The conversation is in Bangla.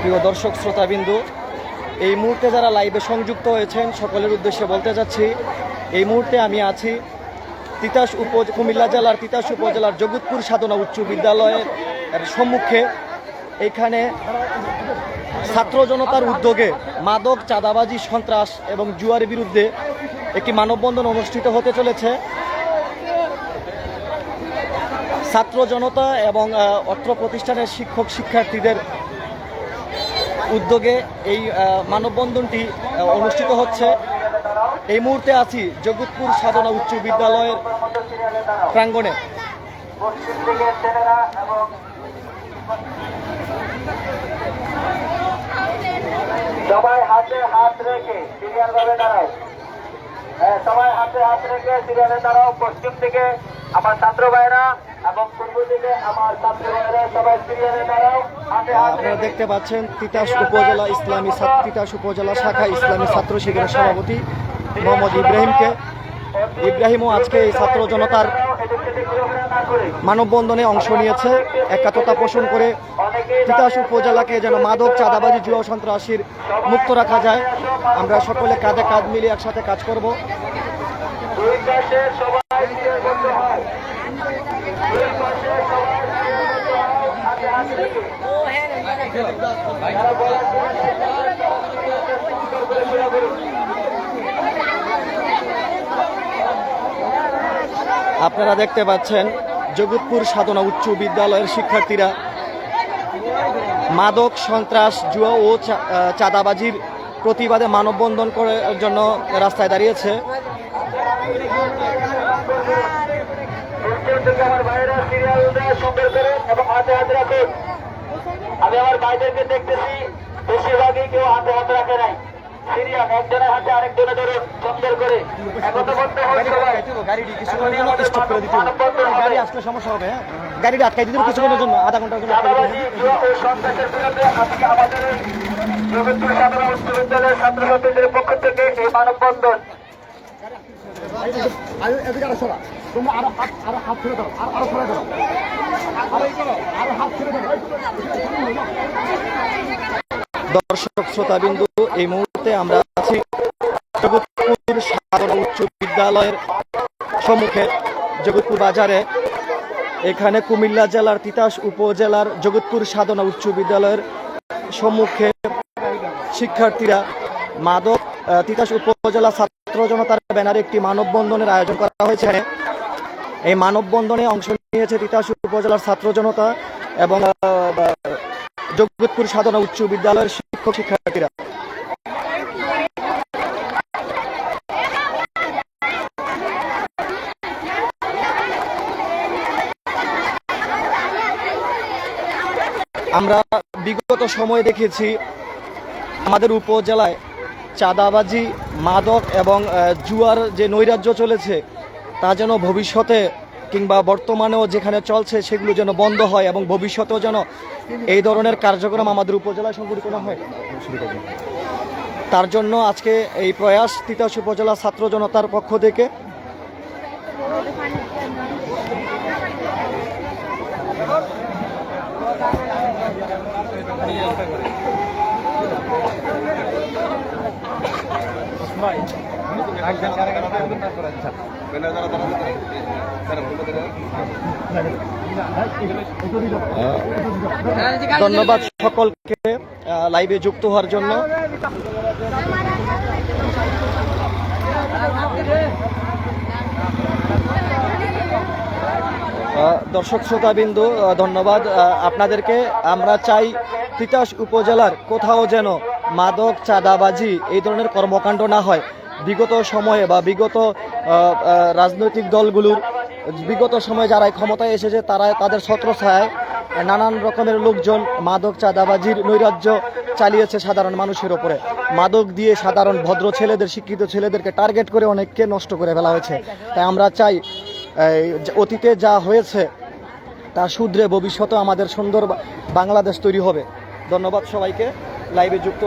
প্রিয় দর্শক, শ্রোতাবিন্দু, এই মুহূর্তে যারা লাইভে সংযুক্ত হয়েছেন, সকলের উদ্দেশ্যে বলতে যাচ্ছি এই মুহূর্তে আমি আছি তিতাস উপ কুমিল্লা জেলার তিতাস উপজেলার জগৎপুর সাধনা উচ্চ বিদ্যালয়ের সম্মুখে। এখানে ছাত্র জনতার উদ্যোগে মাদক, চাঁদাবাজি, সন্ত্রাস এবং জুয়ার বিরুদ্ধে একটি মানববন্ধন অনুষ্ঠিত হতে চলেছে। ছাত্র জনতা এবং অত্র প্রতিষ্ঠানের শিক্ষক শিক্ষার্থীদের উদ্যোগে এই মানববন্ধনটি অনুষ্ঠিত হচ্ছে। এই মুহূর্তে আছি জগৎপুর সাধনা উচ্চ বিদ্যালয়ের প্রাঙ্গণে। সবাই হাতে হাত রেখে সিরিয়াল ভাবে দাঁড়াও। হ্যাঁ, সবাই হাতে হাত রেখে সিরিয়ালে দাঁড়াও। পশ্চিম দিকে আমার ছাত্র ভাইরা এবং পূর্ব দিকে আমার ছাত্র ভাইরা সবাই সিরিয়ালে দাঁড়াও। আপনারা দেখতে পাচ্ছেন তিতাস উপজেলা ইসলামী তিতাস উপজেলা শাখা ইসলামী ছাত্র শিবিরের সভাপতি মোহাম্মদ ইব্রাহিমকে। ইব্রাহিমও আজকে এই ছাত্র জনতার মানববন্ধনে অংশ নিয়েছে। একাত্মতা পোষণ করে তিতাস উপজেলাকে যেন মাদক, চাঁদাবাজি, জুয়া, সন্ত্রাসীর মুক্ত রাখা যায়। আমরা সকলে কাঁধে কাঁধ মিলিয়ে একসাথে কাজ করব দুই পাশে সবাই সিরিয়াল করতে হয় দুই পাশে সবাই সিরিয়াল করতে হয় হাতে হাত রেখে যারা বলার আপনারা দেখতে পাচ্ছেন জগৎপুর সাধনা উচ্চ বিদ্যালয়ের শিক্ষার্থীরা। মাদক, সন্ত্রাস, জুয়া ও চাঁদাবাজির প্রতিবাদে মানববন্ধন করার জন্য রাস্তায় দাঁড়িয়েছে। এবং হাতে হাত রাখুন। আমি আমার ভাইদেরকে দেখতেছি। বেশিরভাগই কেউ হাতে হাত রাখে নাই। সিরিয়াল একজনের হাতে আরেকজনে ধরুন সুন্দর করে। একতাবদ্ধ সবাই। গাড়িটি কিছুক্ষণের জন্য স্টপ করে দিতে হবে। গাড়ি আসলে সমস্যা হবে গাড়িটা আটকাই দিতে কিছুক্ষণের জন্য আধা ঘণ্টার জন্য আটকাই দিতে দর্শক শ্রোতাবিন্দু, এই মুহূর্তে আমরা আছি জগৎপুর সাধারণ উচ্চ বিদ্যালয়ের সম্মুখে, জগৎপুর বাজারে। এখানে কুমিল্লা জেলার তিতাস উপজেলার জগৎপুর সাধনা উচ্চ বিদ্যালয়ের সম্মুখে শিক্ষার্থীরা মাদক তিতাস উপজেলা ছাত্র জনতার ব্যানারে একটি মানববন্ধনের আয়োজন করা হয়েছে। এই মানববন্ধনে অংশ নিয়েছে তিতাস উপজেলার ছাত্র জনতা এবং জগৎপুর সাধনা উচ্চ বিদ্যালয়ের শিক্ষক শিক্ষার্থীরা। আমরা বিগত সময়ে দেখেছি, আমাদের উপজেলায় চাঁদাবাজি, মাদক এবং জুয়ার যে নৈরাজ্য চলেছে, তা যেন ভবিষ্যতে কিংবা বর্তমানেও যেখানে চলছে সেগুলো যেন বন্ধ হয় এবং ভবিষ্যতেও যেন এই ধরনের কার্যক্রম আমাদের উপজেলায় সংগঠিত হয়। তার জন্য আজকে এই প্রয়াস তিতাস উপজেলা ছাত্র জনতার পক্ষ থেকে। ধন্যবাদ সকলকে লাইভে যুক্ত হওয়ার জন্য। দর্শক শ্রোতাবিন্দু ধন্যবাদ। আপনাদেরকে আমরা চাই তিতাস উপজেলার কোথাও যেন মাদক চাঁদাবাজি এই ধরনের কর্মকাণ্ড না হয়। বিগত সময়ে বা বিগত রাজনৈতিক দলগুলোর বিগত সময়ে যারা ক্ষমতায় এসেছে, তারা তাদের ছত্রছায়ায় নানান রকমের লোকজন মাদক চাঁদাবাজির নৈরাজ্য চালিয়েছে সাধারণ মানুষের ওপরে। মাদক দিয়ে সাধারণ ভদ্র ছেলেদের, শিক্ষিত ছেলেদেরকে টার্গেট করে অনেককে নষ্ট করে ফেলা হয়েছে। তাই আমরা চাই অতীতে যা হয়েছে, তা শুধরে ভবিষ্যতে আমাদের সুন্দর বাংলাদেশ তৈরি হবে। ধন্যবাদ সবাইকে। লাইভে যুক্ত